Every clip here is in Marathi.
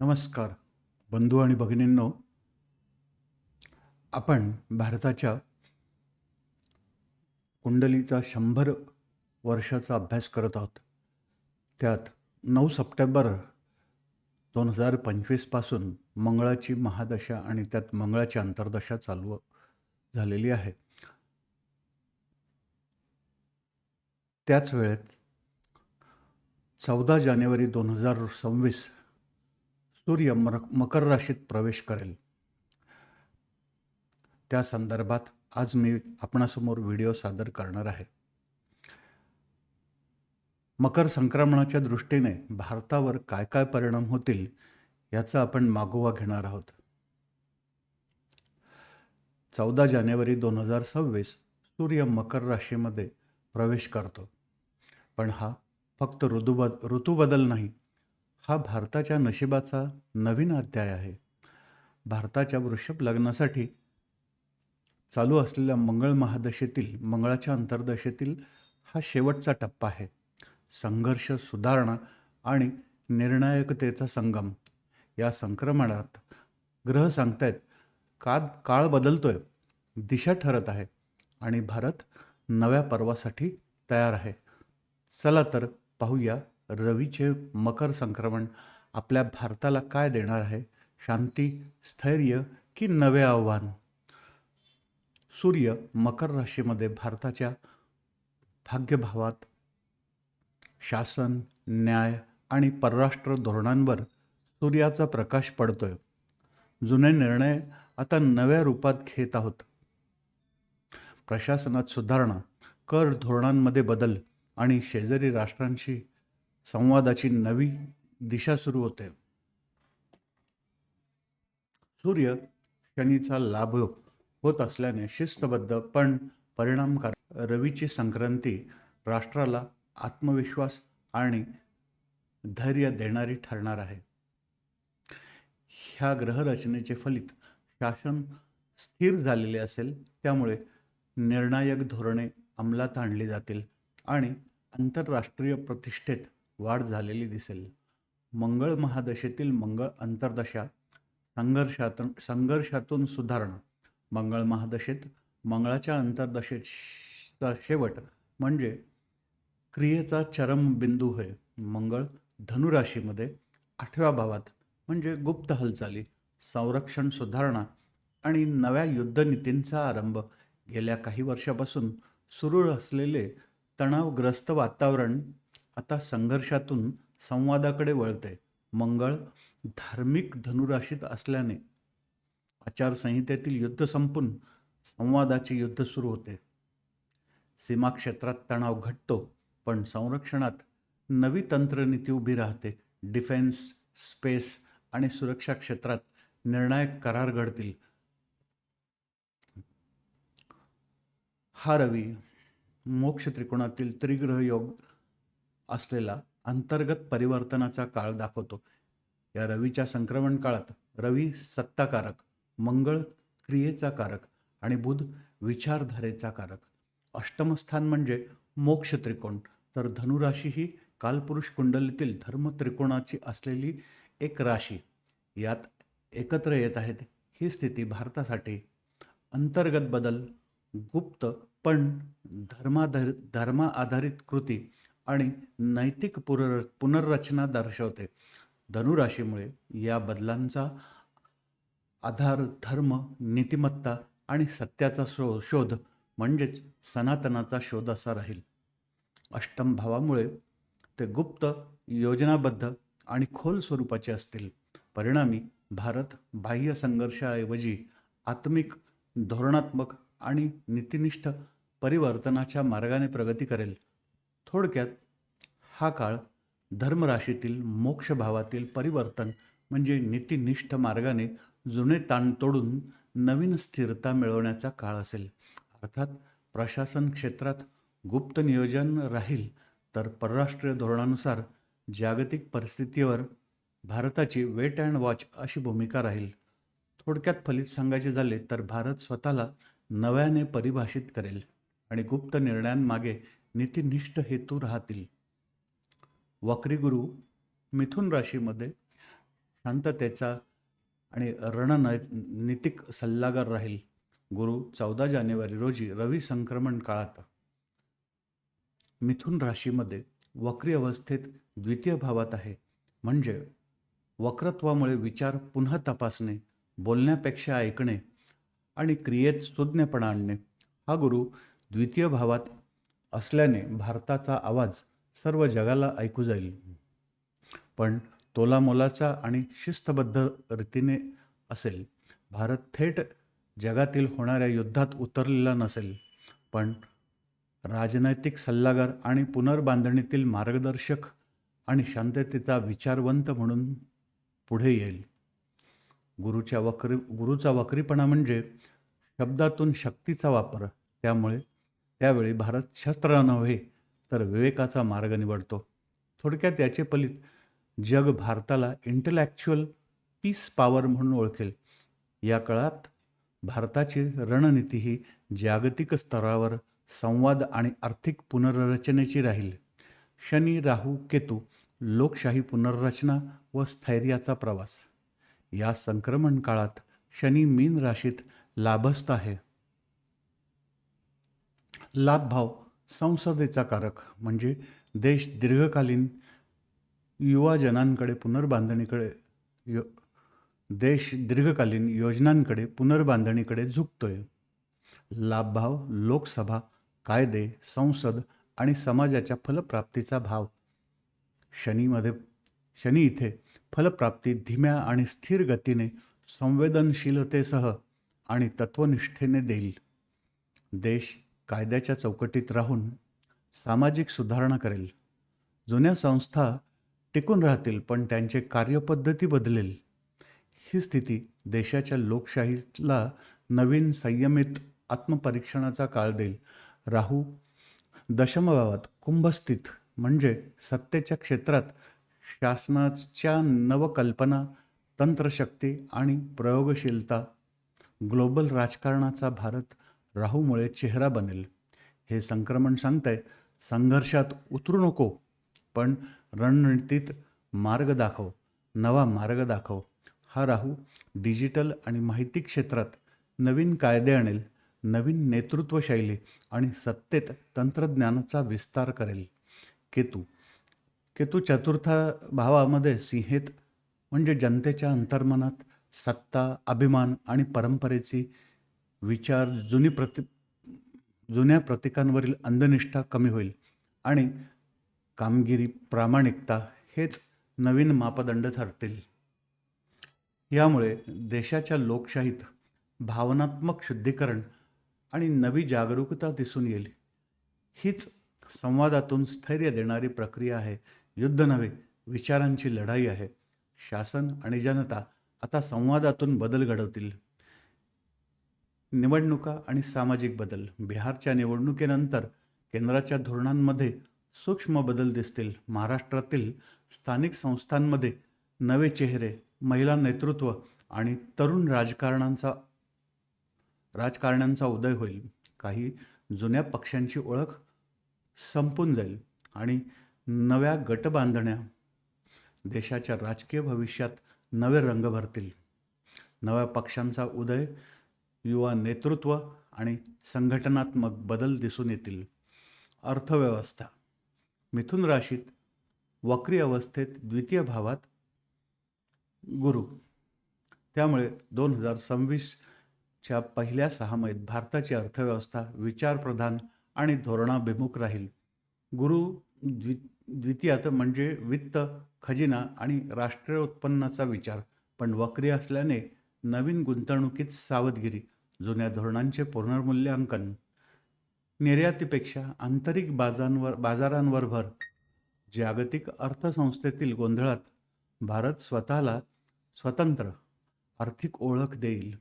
नमस्कार बंधू आणि भगिनींनो. आपण भारताच्या कुंडलीचा शंभर वर्षाचा अभ्यास करत आहोत. त्यात नऊ सप्टेंबर दोन हजार पंचवीसपासून मंगळाची महादशा आणि त्यात मंगळाची अंतर्दशा चालू झालेली आहे. त्याच वेळेत चौदा जानेवारी दोन हजार सव्वीस सूर्य मर मकर राशीत प्रवेश करेल. त्या संदर्भात आज मी आपणासमोर व्हिडिओ सादर करणार आहे. मकर संक्रमणाच्या दृष्टीने भारतावर काय काय परिणाम होतील याचा आपण मागोवा घेणार आहोत. चौदा जानेवारी दोन हजार सव्वीस सूर्य मकर राशीमध्ये प्रवेश करतो. पण हा फक्त ऋतुबद ऋतूबदल नाही हा भारताच्या नशिबाचा नवीन अध्याय आहे. भारताच्या वृषभ लग्नासाठी चालू असलेल्या मंगळ महादशेतील मंगळाच्या अंतर्दशेतील हा शेवटचा टप्पा आहे. संघर्ष सुधारणा आणि निर्णायकतेचा संगम. या संक्रमणात ग्रह सांगतायत का काळ बदलतोय दिशा ठरत आहे आणि भारत नव्या पर्वासाठी तयार आहे. चला तर पाहूया रवीचे मकर संक्रमण आपल्या भारताला काय देणार आहे? शांती स्थैर्य की नवे आव्हान? सूर्य मकर राशीमध्ये भारताच्या भाग्यभावात शासन न्याय आणि परराष्ट्र धोरणांवर सूर्याचा प्रकाश पडतोय. जुने निर्णय आता नव्या रूपात घेत आहोत. प्रशासनात सुधारणा कर धोरणांमध्ये बदल आणि शेजारी राष्ट्रांशी संवादाची नवी दिशा सुरू होते. सूर्य शनीचा लाभ होत असल्याने शिस्तबद्ध पण परिणामकारक रवीची संक्रांती राष्ट्राला आत्मविश्वास आणि धैर्य देणारी ठरणार आहे. ह्या ग्रहरचनेचे फलित शासन स्थिर झालेले असेल त्यामुळे निर्णायक धोरणे अंमलात आणली जातील आणि आंतरराष्ट्रीय प्रतिष्ठेत वाढ झालेली दिसेल. मंगळ महादशेतील मंगळ अंतर्दशा संघर्षातून संघर्षातून सुधारणा. मंगळ महादशेत मंगळाच्या अंतर्दशेचा शेवट म्हणजे क्रियेचा चरम बिंदू होय. मंगळ धनुराशीमध्ये आठव्या भावात म्हणजे गुप्त हालचाली संरक्षण सुधारणा आणि नव्या युद्धनीतींचा आरंभ. गेल्या काही वर्षापासून सुरू असलेले तणावग्रस्त वातावरण आता संघर्षातून संवादाकडे वळते मंगळ धार्मिक धनुराशीत असल्याने आचारसंहितेतील युद्ध संपून संवादाचे युद्ध सुरू होते. सीमा क्षेत्रात तणाव घटतो पण संरक्षणात नवी तंत्रनीती उभी राहते. डिफेन्स स्पेस आणि सुरक्षा क्षेत्रात निर्णायक करार घडतील. हा रवी मोक्ष त्रिकोणातील त्रिग्रह योग असलेला अंतर्गत परिवर्तनाचा काळ दाखवतो. या रवीच्या संक्रमण काळात रवी सत्ताकारक मंगळ क्रियेचा कारक आणि बुध विचारधारेचा कारक. अष्टमस्थान म्हणजे मोक्ष त्रिकोण. तर धनुराशी ही कालपुरुष कुंडलीतील धर्म त्रिकोणाची असलेली एक राशी. यात एकत्र येत आहेत. ही स्थिती भारतासाठी अंतर्गत बदल गुप्त पण धर्माधर धर्मा आधारित कृती आणि नैतिक पुनर पुनर्रचना दर्शवते. धनुराशीमुळे या बदलांचा आधार धर्म नीतिमत्ता आणि सत्याचा शो शोध म्हणजेच सनातनाचा शोध असा राहील. अष्टम भावामुळे ते गुप्त योजनाबद्ध आणि खोल स्वरूपाचे असतील. परिणामी भारत बाह्य संघर्षाऐवजी आत्मिक धोरणात्मक आणि नीतिनिष्ठ परिवर्तनाच्या मार्गाने प्रगती करेल. थोडक्यात हा काळ धर्मराशीतील मोक्ष भावातील परिवर्तन म्हणजे नीतिनिष्ठ मार्गाने जुने ताण तोडून नवीन स्थिरता मिळवण्याचा काळ असेल. अर्थात प्रशासन क्षेत्रात गुप्त नियोजन राहील तर परराष्ट्रीय धोरणानुसार जागतिक परिस्थितीवर भारताची वेट अँड वॉच अशी भूमिका राहील. थोडक्यात फलित सांगायचे झाले तर भारत स्वतःला नव्याने परिभाषित करेल आणि गुप्त निर्णयांमागे नीतिनिष्ठ हेतू राहतील. वक्री गुरु मिथुन राशीमध्ये शांततेचा आणि रणनैतिक सल्लागार राहील. गुरु चौदा जानेवारी रोजी रवी संक्रमण काळात. मिथुन राशीमध्ये वक्री अवस्थेत द्वितीय भावात आहे. म्हणजे वक्रत्वामुळे विचार पुन्हा तपासणे बोलण्यापेक्षा ऐकणे आणि क्रियेत सुज्ञपणा आणणे. हा गुरु द्वितीय भावात असल्याने भारताचा आवाज सर्व जगाला ऐकू जाईल. पण तोलामोलाचा आणि शिस्तबद्ध रीतीने असेल भारत थेट जगातील होणाऱ्या युद्धात उतरलेला नसेल पण राजनैतिक सल्लागार आणि पुनर्बांधणीतील मार्गदर्शक आणि शांततेचा विचारवंत म्हणून पुढे येईल. गुरुच्या वक्री गुरुचा वक्रीपणा म्हणजे शब्दातून शक्तीचा वापर त्यामुळे त्यावेळी भारत शस्त्र नव्हे तर विवेकाचा मार्ग निवडतो. थोडक्यात याचे फलित जग भारताला इंटलॅक्च्युअल पीस पॉवर म्हणून ओळखेल. या काळात भारताची रणनीती ही जागतिक स्तरावर संवाद आणि आर्थिक पुनर्रचनेची राहील. शनी राहू केतू लोकशाही पुनर्रचना व स्थैर्याचा प्रवास. या संक्रमण काळात शनी मीन राशीत लाभस्थ आहे. लाभभाव संसदेचा कारक म्हणजे देश दीर्घकालीन युवाजनांकडे पुनर्बांधणीकडे यो देश दीर्घकालीन योजनांकडे पुनर्बांधणीकडे झुकतोय. लाभभाव लोकसभा कायदे संसद आणि समाजाच्या फलप्राप्तीचा भाव. शनीमध्ये शनी इथे फलप्राप्ती धीम्या आणि स्थिर गतीने संवेदनशीलतेसह आणि तत्वनिष्ठेने देईल. देश कायद्याच्या चौकटीत राहून सामाजिक सुधारणा करेल. जुन्या संस्था टिकून राहतील पण त्यांचे कार्यपद्धती बदलेल. ही स्थिती देशाच्या लोकशाहीला नवीन संयमित आत्मपरीक्षणाचा काळ देईल. राहू दशमभावात कुंभस्थित म्हणजे सत्तेच्या क्षेत्रात शासनाच्या नवकल्पना तंत्रशक्ती आणि प्रयोगशीलता ग्लोबल राजकारणाचा भारत राहूमुळे चेहरा बनेल. हे संक्रमण सांगतंय संघर्षात उतरू नको पण रणनीतीत मार्ग दाखव नवा मार्ग दाखव. हा राहू डिजिटल आणि माहिती क्षेत्रात नवीन कायदे आणेल नवीन नेतृत्वशैली आणि सत्तेत तंत्रज्ञानाचा विस्तार करेल. केतू केतू चतुर्थ भावामध्ये सिंहेत म्हणजे जनतेच्या अंतर्मनात सत्ता अभिमान आणि परंपरेची विचार जुनी प्रति जुन्या प्रतीकांवरील अंधनिष्ठा कमी होईल. आणि कामगिरी प्रामाणिकता हेच नवीन मापदंड ठरतील. यामुळे देशाच्या लोकशाहीत भावनात्मक शुद्धीकरण आणि नवी जागरूकता दिसून येईल. हीच संवादातून स्थैर्य देणारी प्रक्रिया आहे. युद्ध नव्हे विचारांची लढाई आहे. शासन आणि जनता आता संवादातून बदल घडवतील. निवडणुका आणि सामाजिक बदल. बिहारच्या निवडणुकीनंतर केंद्राच्या धोरणांमध्ये सूक्ष्म बदल दिसतील. महाराष्ट्रातील स्थानिक संस्थांमध्ये नवे चेहरे महिला नेतृत्व आणि तरुण राजकारणांचा राजकारण्यांचा उदय होईल. काही जुन्या पक्षांची ओळख संपून जाईल आणि नव्या गटबांधण्या देशाच्या राजकीय भविष्यात नवे रंग भरतील. नव्या पक्षांचा उदय युवा नेतृत्व आणि संघटनात्मक बदल दिसून येतील. अर्थव्यवस्था. मिथुन राशीत वक्री अवस्थेत द्वितीय भावात गुरु. त्यामुळे दोन हजार सव्वीसच्या पहिल्या सहामाहीत भारताची अर्थव्यवस्था विचारप्रधान आणि धोरणाभिमुख राहील. गुरु द्वि द्वितीयात म्हणजे वित्त खजिना आणि राष्ट्रीय उत्पन्नाचा विचार. पण वक्री असल्याने नवीन गुंतवणुकीत सावधगिरी जुन्या धोरणांचे पुनर्मूल्यांकन निर्यातीपेक्षा आंतरिक बाजांवर बाजारांवर भर जागतिक अर्थसंस्थेतील गोंधळात भारत स्वतःला स्वतंत्र आर्थिक ओळख देईल.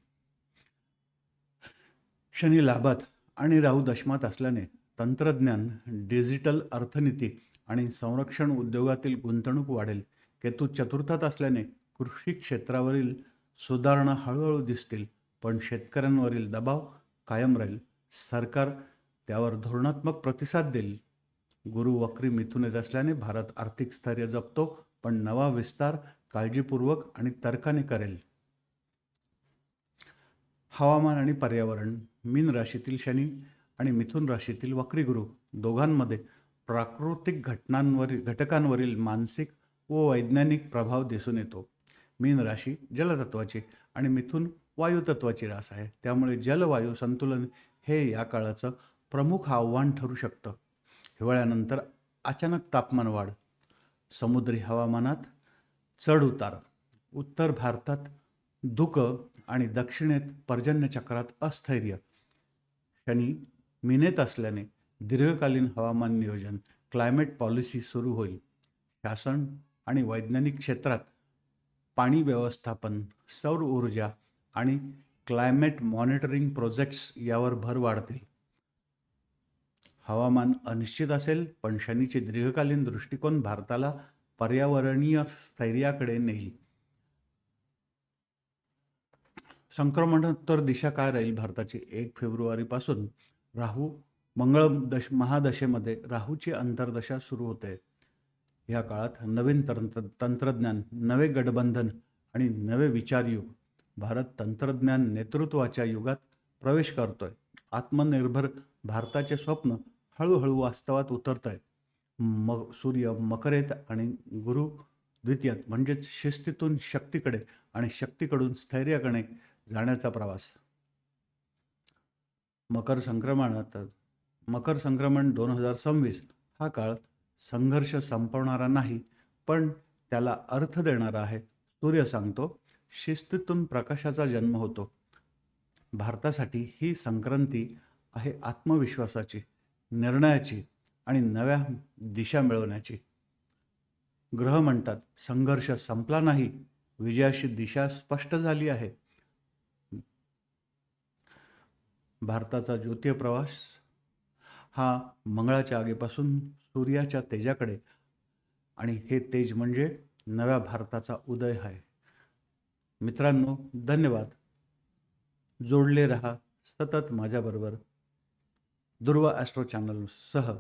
शनी लाभात आणि राहू दशमात असल्याने तंत्रज्ञान डिजिटल अर्थनीती आणि संरक्षण उद्योगातील गुंतवणूक वाढेल. केतू चतुर्थात असल्याने कृषी क्षेत्रावरील सुधारणा हळूहळू दिसतील पण शेतकऱ्यांवरील दबाव कायम राहील. सरकार त्यावर धोरणात्मक प्रतिसाद देईल. गुरु वक्री मिथुन येत असल्याने भारत आर्थिक स्थैर्य जपतो पण नवा विस्तार काळजीपूर्वक आणि तर्काने करेल. हवामान आणि पर्यावरण मीन राशीतील शनी आणि मिथुन राशीतील वक्री गुरु दोघांमध्ये प्राकृतिक घटनांवरील घटकांवरील मानसिक व वैज्ञानिक प्रभाव दिसून येतो. मीन राशी जलतत्वाची आणि मिथुन वायुतत्वाची रास आहे. त्यामुळे जलवायू संतुलन हे या काळाचं प्रमुख आव्हान ठरू शकतं. हिवाळ्यानंतर अचानक तापमान वाढ समुद्री हवामानात चढउतार उत्तर भारतात धुकं आणि दक्षिणेत पर्जन्यचक्रात अस्थैर्य. शनी मिनेत असल्याने दीर्घकालीन हवामान नियोजन क्लायमेट पॉलिसी सुरू होईल. शासन आणि वैज्ञानिक क्षेत्रात पाणी व्यवस्थापन सौर ऊर्जा आणि क्लायमेट मॉनिटरिंग प्रोजेक्ट्स यावर भर वाढतील. हवामान अनिश्चित असेल पण शनीचे दीर्घकालीन दृष्टिकोन भारताला पर्यावरणीय स्थैर्याकडे नेईल. संक्रमणोत्तर दिशा काय राहील भारताची? एक फेब्रुवारीपासून राहू मंगळ दश महादशेमध्ये राहूची अंतर्दशा सुरू होते. या काळात नवीन तंत्र तंत्रज्ञान नवे गठबंधन आणि नवे विचारयुग भारत तंत्रज्ञान नेतृत्वाच्या युगात प्रवेश करतोय. आत्मनिर्भर भारताचे स्वप्न हळूहळू वास्तवात उतरत आहे मग सूर्य मकरेत आणि गुरु द्वितीयात म्हणजेच शिस्तीतून शक्तीकडे आणि शक्तीकडून स्थैर्याकडे जाण्याचा प्रवास. मकर संक्रमणात मकर संक्रमण दोन हजार सव्वीस हा काळ संघर्ष संपवणारा नाही पण त्याला अर्थ देणारा आहे. सूर्य सांगतो शिस्तीतून प्रकाशाचा जन्म होतो. भारतासाठी ही संक्रांती आहे आत्मविश्वासाची निर्णयाची आणि नव्या दिशा मिळवण्याची. ग्रह म्हणतात संघर्ष संपला नाही. विजयाची दिशा स्पष्ट झाली आहे. भारताचा ज्योतीय प्रवास हा मंगळाच्या आगीपासून सूर्याच्या तेजाकडे. आणि हे तेज म्हणजे नव्या भारताचा उदय आहे मित्रांनो धन्यवाद. जोडले रहा सतत माझ्याबरोबर दुर्वा ॲस्ट्रो चॅनलसह